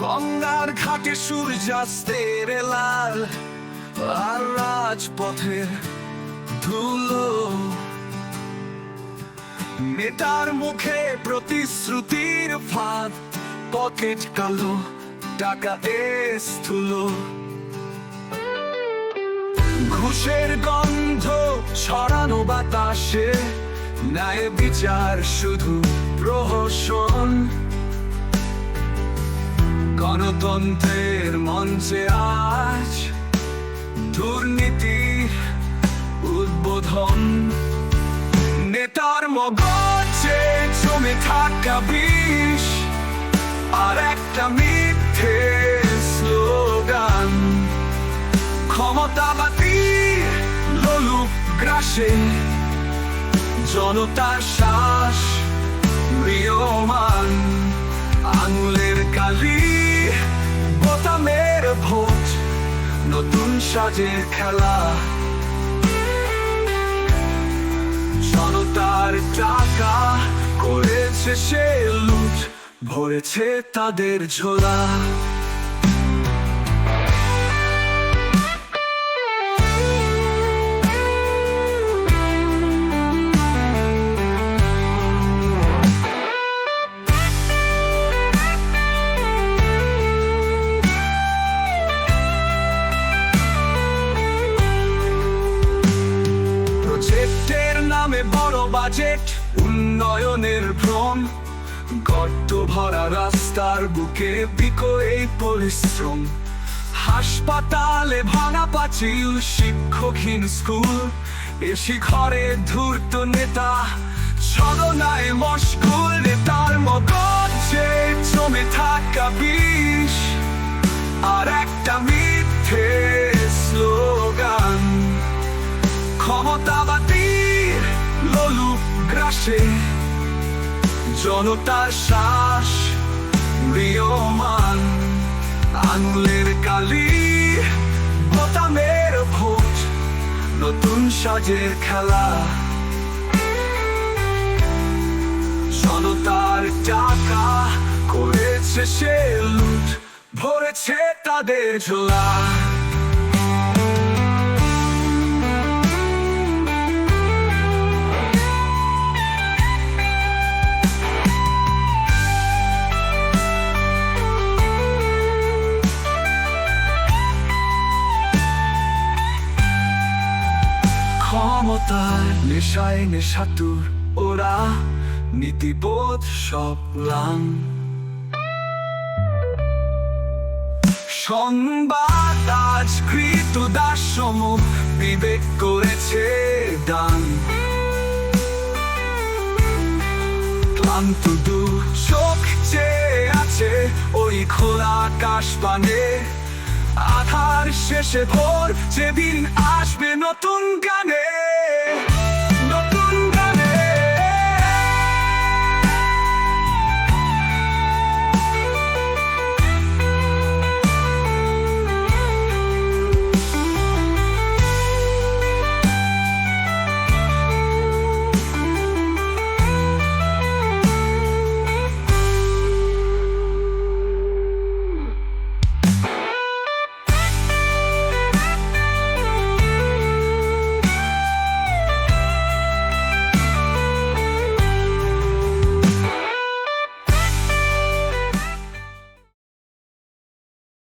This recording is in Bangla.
গঙ্গার ঘাটে সূর্যাস্তের লাল আর রাজপথের ধুলো। নেতার মুখে প্রতিশ্রুতির ফাঁদ, পকেট কালো, টাকা স্থুলো ঘুষের গন্ধ ছড়ানো বাতাসে, ন্যায় বিচার শুধু প্রহসন। গণতন্ত্রের মঞ্চে আজ দুর্নীতি উদ্বোধন। নেতার মগজে জমে থাকা বিষ আর একটা মিথ্যে স্লোগান। ক্ষমতাবাদী লোলুপ গ্রাসে জনতার শ্বাস ম্রিয়মান। আঙুলের কালি সাজের খেলা। জনতার টাকা করেছে সে লুট ভরেছে তাদের ঝোলা। নামে বড় বাজেট, উন্নয়নের ভ্রম। গর্ত ভরা রাস্তার বুকে বিকো এই পরিশ্রম। হাসপাতালে ভাঙা পাঁচিল, শিক্ষকহীন স্কুল। এসি ঘরে ধূর্ত নেতা, ছলনায় মশগুল নেতার মগজে। জমে থাকা বিষ। গ্রাসে জনতার শ্বাস, ম্রিয়মান। আঙুলের কালি, বোতামের ভোট নতুন সাজের খেলা। জনতার টাকা করেছে সে লুট, ভরেছে তাদের ঝোলা। ক্ষমতার নেশায় নেশাতুর, ওরা নীতিবোধ সব লাং সংবাদ আজ কৃত দাসম, বিবেক করেছে দান। ক্লান্ত দু চোখ চেয়ে আছে ওই খোলা আকাশ পানে আধার শেষে ভোর যেদিন আসবে নতুন গানে।